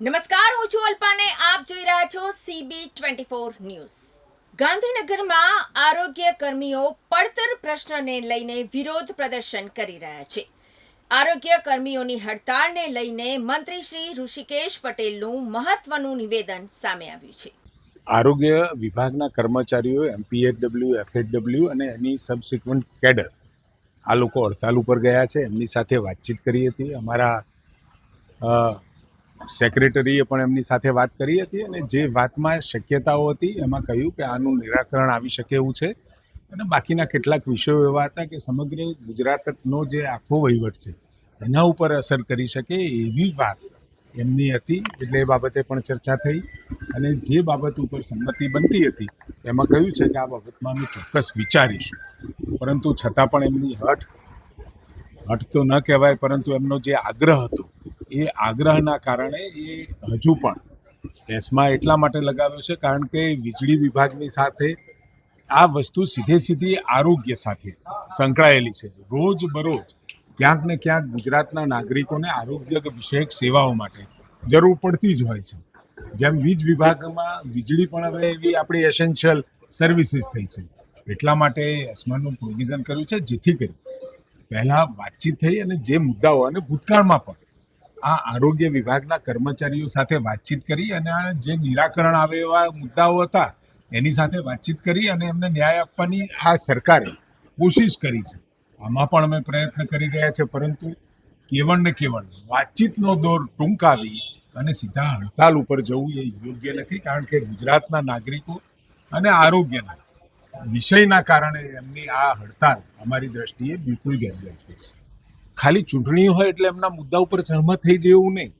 નમસ્કાર, હું છું અલ્પાને. આપ જોઈ રહ્યા છો સીબી ટ્વેન્ટી ફોર ન્યૂઝ ગાંધીનગરમાં આરોગ્ય કર્મીઓ પડતર પ્રશ્નને લઈને વિરોધ પ્રદર્શન કરી રહ્યા છે. આરોગ્ય કર્મીઓની હડતાળને લઈને મંત્રી શ્રી ઋષિકેશ પટેલનું મહત્વનું નિવેદન સામે આવ્યું છે. આરોગ્ય વિભાગના કર્મચારીઓ એમપીએચડબલ્યુ એફએચડબલ્યુ અને એની સબસિક્વન્ટ કેડર આ લોકો હડતાલ ઉપર ગયા છે. એમની સાથે વાતચીત કરી હતી. અમારા સેક્રેટરીએ પણ એમની સાથે વાત કરી હતી અને જે વાતમાં શક્યતાઓ હતી એમાં કહ્યું કે આનું નિરાકરણ આવી શકે એવું છે. અને બાકીના કેટલાક વિષયો એવા હતા કે સમગ્ર ગુજરાતનો જે આખો વહીવટ છે, એના ઉપર અસર કરી શકે એવી વાત એમની હતી એટલે એ બાબતે પણ ચર્ચા થઈ. અને જે બાબત ઉપર સંમતિ બનતી હતી, એમાં કહ્યું છે કે આ બાબતમાં અમે ચોક્કસ વિચારીશું. પરંતુ છતાં પણ એમની હઠ હઠ તો ન કહેવાય, પરંતુ એમનો જે આગ્રહ હતો એ આગ્રહના કારણે એ હજુ પણ એસમાં એટલા માટે લગાવ્યો છે, કારણ કે વીજળી વિભાગની સાથે આ વસ્તુ સીધે સીધી આરોગ્ય સાથે સંકળાયેલી છે. રોજ બરોજ ક્યાંક ને ક્યાંક ગુજરાતના નાગરિકોને આરોગ્ય વિષયક સેવાઓ માટે જરૂર પડતી જ હોય છે. જેમ વીજ વિભાગમાં વીજળી પણ હવે એવી આપણી એસેન્શિયલ સર્વિસીસ થઈ છે. એટલા માટે એસમાનું પ્રોવિઝન કર્યું છે, જેથી કરી પહેલાં વાતચીત થઈ અને જે મુદ્દાઓ અને ભૂતકાળમાં પણ આ આરોગ્ય વિભાગના કર્મચારીઓ સાથે વાતચીત કરી અને આ જે નિરાકરણ આવે એવા મુદ્દાઓ હતા, એની સાથે વાતચીત કરી અને એમને ન્યાય આપવાની આ સરકારે કોશિશ કરી છે. આમાં પણ અમે પ્રયત્ન કરી રહ્યા છે, પરંતુ કેવળ ને કેવળ વાતચીતનો દોર ટૂંકાવી અને સીધા હડતાલ ઉપર જવું એ યોગ્ય નથી, કારણ કે ગુજરાતના નાગરિકો અને આરોગ્યના વિષયના કારણે એમની આ હડતાલ અમારી દ્રષ્ટિએ બિલકુલ ગેરવ્યાજબી છે ખાલી ચૂંટણી હોય એટલે એમના મુદ્દા ઉપર સહમત થઈ જાય એવું નહીં.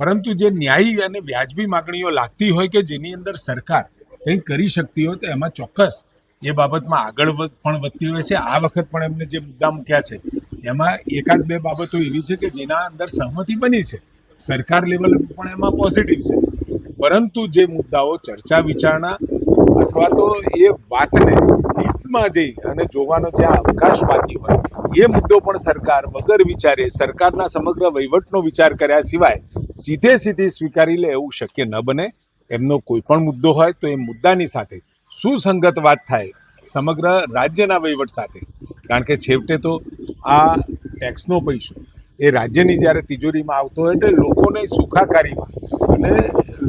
પરંતુ જે ન્યાયી અને વ્યાજબી માગણીઓ લાગતી હોય કે જેની અંદર સરકાર કંઈક કરી શકતી હોય તો એમાં ચોક્કસ એ બાબતમાં આગળ પણ વધતી હોય છે. આ વખત પણ એમને જે મુદ્દા મૂક્યા છે, એમાં એકાદ બે બાબતો એવી છે કે જેના અંદર સહમતિ બની છે. સરકાર લેવલ પણ એમાં પોઝિટિવ છે. પરંતુ જે મુદ્દાઓ ચર્ચા વિચારણા અથવા તો એ વાતને ડીપમાં જઈ અને જોવાનો જે અવકાશ બાકી હોય, એ મુદ્દો પણ સરકાર વગર વિચારે, સરકારના સમગ્ર વહીવટનો વિચાર કર્યા સિવાય સીધે સીધી સ્વીકારી લે એવું શક્ય ન બને. એમનો કોઈ પણ મુદ્દો હોય તો એ મુદ્દાની સાથે સુસંગત વાત થાય સમગ્ર રાજ્યના વહીવટ સાથે. કારણ કે છેવટે તો આ ટેક્સનો પૈસો એ રાજ્યની જ્યારે તિજોરીમાં આવતો હોય એટલે લોકોને સુખાકારીમાં અને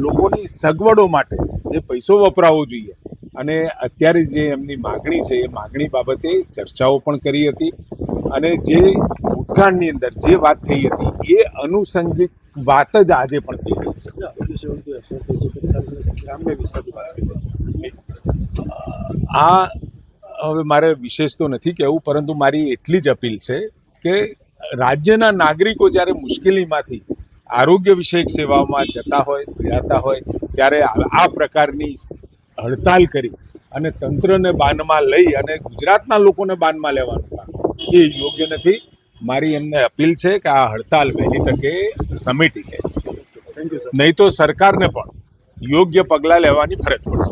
લોકોની સગવડો માટે એ પૈસો વપરાવો જોઈએ. અને અત્યારે જે એમની માગણી છે એ માગણી બાબતે ચર્ચાઓ પણ કરી હતી અને જે ભૂતકાળની અંદર જે વાત થઈ હતી એ અનુસંગિક વાત જ આજે પણ થઈ રહી છે. આ હવે મારે વિશેષ તો નથી કહેવું પરંતુ મારી એટલી જ અપીલ છે કે રાજ્યના નાગરિકો જ્યારે મુશ્કેલીમાંથી આરોગ્ય વિષયક સેવાઓમાં જતા હોય પીડાતા હોય ત્યારે આ પ્રકારની હડતાલ કરી અને તંત્રને બાનમાં લઈ અને ગુજરાતના લોકોને બાનમાં લેવાનું કામ. એ યોગ્ય નથી. મારી એમને અપીલ છે કે આ હડતાલ વહેલી તકે સમેટી લે નહીં તો સરકારને પણ યોગ્ય પગલાં લેવાની ફરજ પડશે.